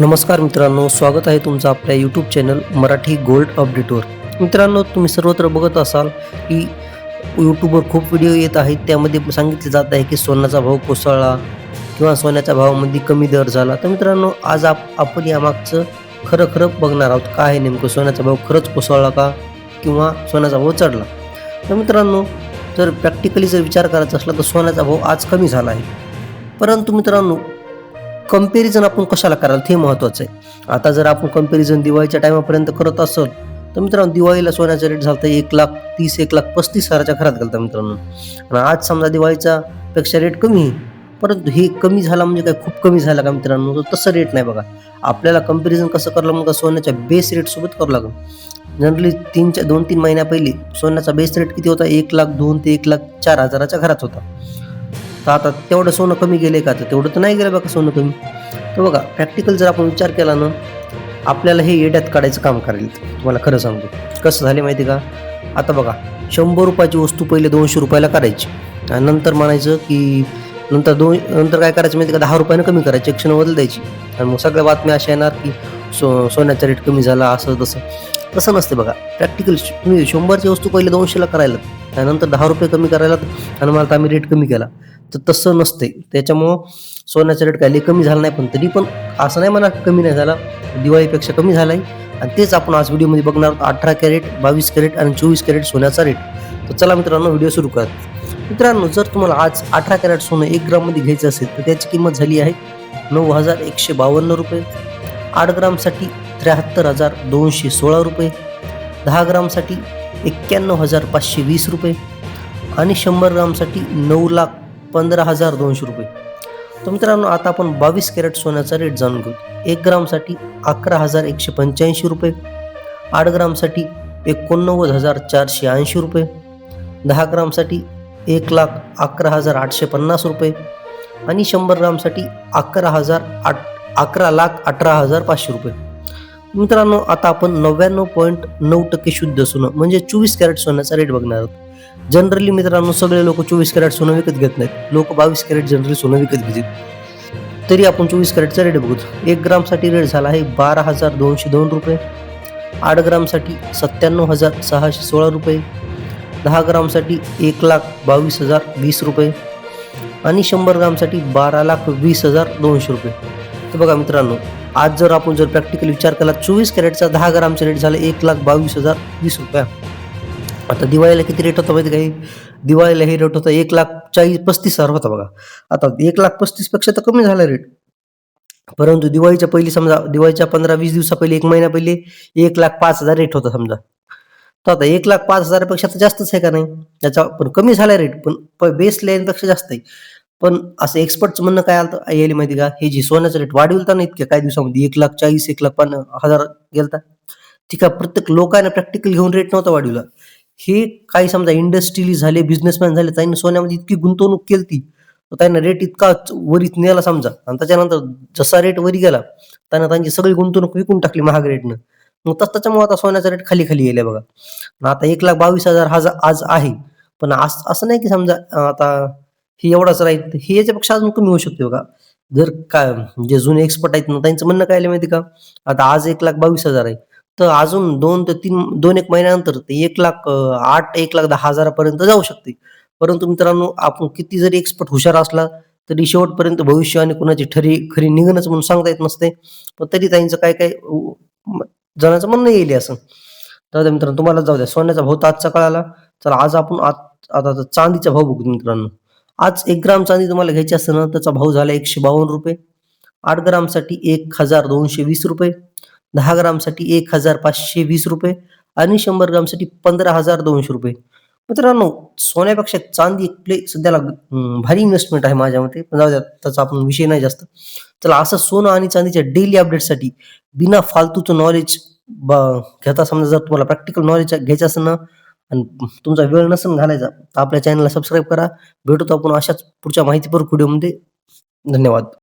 नमस्कार मित्रांनो स्वागत आहे तुमचं आपल्या यूट्यूब चॅनल मराठी गोल्ड अपडेटवर मित्रांनो तुम्ही सर्वत्र बघत असाल की यूट्यूबवर खूप व्हिडिओ येत आहेत. त्यामध्ये सांगितले जात आहे की सोन्याचा भाव कोसळला किंवा सोन्याच्या भावामध्ये कमी दर झाला. तर मित्रांनो आज आप आपण यामागचं खरं खरं बघणार आहोत. काय आहे नेमकं? सोन्याचा भाव खरंच कोसळला का किंवा सोन्याचा भाव चढला? तर मित्रांनो जर प्रॅक्टिकली जर विचार करायचा असला तर सोन्याचा भाव आज कमी झाला आहे. परंतु मित्रांनो कंपॅरिझन आपण कशाला कराल? ते महत्त्वाचं आहे. आता जर आपण कंपॅरिझन दिवाळीच्या टायमापर्यंत करत असेल तर मित्रांनो दिवाळीला सोन्याचा रेट झाला एक लाख तीस एक लाख पस्तीस हजाराच्या घरात गेलता मित्रांनो. आणि आज समजा दिवाळीचा पेक्षा रेट कमी आहे परंतु हे कमी झाला म्हणजे काय? खूप कमी झाला का मित्रांनो? तर तसं रेट नाही बघा. आपल्याला कंपॅरिझन कसं करलं मग सोन्याच्या बेस रेटसोबत करावं लागेल. जनरली तीनच्या दोन तीन महिन्या सोन्याचा बेस रेट किती होता? एक लाख दोन ते एक लाख चार हजाराच्या घरात होता. तर आता तेवढं सोनं कमी गेले का? तर तेवढं तर नाही गेलं बघा सोनं कमी. तर बघा प्रॅक्टिकल जर आपण विचार केला ना आपल्याला हे येड्यात काढायचं काम करेल. तुम्हाला खरं सांगतो. कसं झाले माहिती का? आता बघा शंभर रुपयाची वस्तू पहिले दोनशे रुपयाला करायची आणि नंतर म्हणायचं की नंतर दोन नंतर काय करायचं माहिती का? दहा रुपयानं कमी करायची एक क्षण बदल द्यायची. आणि मग सगळ्या बातम्या अशा येणार की सो सोन्याचा रेट कमी झाला असं तसं. तसं नसते बघा. प्रॅक्टिकल तुम्ही शंभरची वस्तू पहिले दोनशेला करायला त्यानंतर दहा रुपये कमी करायला आणि मला तर आम्ही रेट कमी केला. तर तसं नसते त्याच्यामुळं सोन्याचा रेट काही कमी झाला नाही पण तरी पण असं नाही म्हणा कमी नाही झाला दिवाळीपेक्षा कमी झाला आहे आणि तेच आपण आज व्हिडिओमध्ये बघणार आहोत. अठरा कॅरेट बावीस कॅरेट आणि चोवीस कॅरेट सोन्याचा रेट तर चला मित्रांनो व्हिडिओ सुरू करा मित्रांनो जर तुम्हाला आज अठरा कॅरेट सोनं एक ग्राममध्ये घ्यायचं असेल तर त्याची किंमत झाली आहे नऊ हजार एकशे बावन्न रुपये. आठ ग्रामसाठी त्र्याहत्तर हजार दोनशे सोळा रुपये. दहा ग्रामसाठी एक्क्याण्णव हजार पाचशे वीस रुपये आणि शंभर ग्रामसाठी नऊ लाख पंधरा हजार दोनशे रुपये. तर मित्रांनो आता आपण बावीस कॅरेट सोन्याचा रेट जाणून घेऊ. एक ग्रामसाठी अकरा हजार एकशे पंच्याऐंशी रुपये आठ ग्रामसाठी एकोणनव्वद हजार चारशे ऐंशी रुपये दहा ग्रामसाठी एक लाख अकरा हजार आठशे पन्नास रुपये आणि शंभर ग्रामसाठी अकरा हजार आठ अकरा लाख अठरा हजार पाचशे रुपये. मित्रांनो आता आपण नव्याण्णव पॉईंट नऊ टक्के शुद्ध सोनं म्हणजे चोवीस कॅरेट सोन्याचा रेट बघणार आहोत. जनरली मित्रांनो सगळे लोक चोवीस कॅरेट सोनं विकत घेत नाहीत. लोक बावीस कॅरेट जनरली सोनं विकत घेतात तरी आपण चोवीस कॅरेटचा रेट बघू. एक ग्रामसाठी रेट झाला आहे बारा हजार दोनशे दोन रुपये. आठ ग्रामसाठी सत्त्याण्णव हजार सहाशे सोळा रुपये. दहा ग्रामसाठी एक लाख बावीस हजार वीस रुपये. आणि शंभर ग्रामसाठी बारा लाख वीस हजार दोनशे रुपये. तर बघा मित्रांनो आज जर आपण जर प्रॅक्टिकल विचार केला चोवीस कॅरेटचा दहा ग्रामचा रेट झाला एक लाख बावीस हजार वीस रुपया. आता दिवाळीला किती रेट होता माहिती काही दिवाळीला हे रेट होता एक लाख चाळीस पस्तीस हजार होता बघा. आता एक लाख पस्तीसपेक्षा तर कमी झाला रेट परंतु दिवाळीच्या पहिली समजा दिवाळीच्या पंधरा वीस दिवसा पहिले एक महिना पहिले एक लाख पाच हजार रेट होता समजा. तर आता एक लाख पाच हजारापेक्षा तर जास्तच आहे का नाही? त्याचा पण कमी झाला रेट पण बेस लाईनपेक्षा जास्त आहे. पण असं एक्सपर्टचं म्हणणं काय आलं यायला माहिती का? हे जी सोन्याचा रेट वाढविलता ना इतक्या काही दिवसामध्ये एक लाख चाळीस एक लाख पन्नास हजार गेलता. ठीक आहे प्रत्येक लोकांना प्रॅक्टिकल घेऊन रेट नव्हता वाढविला. हे काही समजा इंडस्ट्रीली झाले बिझनेसमॅन झाले त्यांनी सोन्यामध्ये इतकी गुंतवणूक केली ती त्यांना रेट इतका वरीत नेला समजा. आणि त्याच्यानंतर जसा रेट वरी गेला त्यांना त्यांची सगळी गुंतवणूक विकून टाकली महाग रेटनं मग तस त्याच्यामुळे आता सोन्याचा रेट खाली खाली गेलाय बघा. आता एक लाख बावीस हजार हा आज आहे. पण आज असं नाही की समजा आता हे एवढाच राहील. हे याच्यापेक्षा अजून कमी होऊ शकते का जर काय जे जुने एक्सपर्ट आहेत ना त्यांचं म्हणणं काय माहिती का? आता आज एक लाख बावीस हजार आहे. तर अजून दोन ते तीन दोन एक महिन्यानंतर ते एक लाख आठ एक लाख दहा हजारापर्यंत जाऊ शकते. परंतु मित्रांनो आपण किती जरी एक्सपर्ट हुशार असला तरी शेवटपर्यंत भविष्य आणि कुणाची ठरी खरी निघणच म्हणून सांगता येत नसते. पण तरी त्यांचं काय काय जणांचं म्हणणं येईल असं. तर मित्रांनो तुम्हाला जाऊ द्या. सोन्याचा भाव तर आजचा कळाला तर आज आपण आत- आता आता चांदीचा भाव बघू मित्रांनो. आज एक ग्राम चांदी तुम्हाला घ्यायची असेल ना त्याचा भाव झाला एकशे बावन्न रुपये. आठ ग्रामसाठी एक हजार दोनशे वीस रुपये. दहा ग्रामसाठी एक हजार पाचशे वीस रुपये. आणि शंभर ग्रामसाठी पंधरा हजार दोनशे रुपये. मित्रांनो सोन्यापेक्षा चांदी एक प्ले सध्याला भारी इन्व्हेस्टमेंट आहे माझ्या मते. पण जाऊ द्या त्याचा आपण विषय नाही जास्त. चला असं सोनं आणि चांदीच्या डेली अपडेटसाठी बिना फालतूचं नॉलेज घेता समजा जर तुम्हाला प्रॅक्टिकल नॉलेज घ्यायचं असेल ना आणि तुमचा वेळ नसेल घालायचा तर आपल्या चॅनलला सबस्क्राईब करा. भेटतो आपण अशाच पुढच्या माहितीपर व्हिडिओमध्ये धन्यवाद.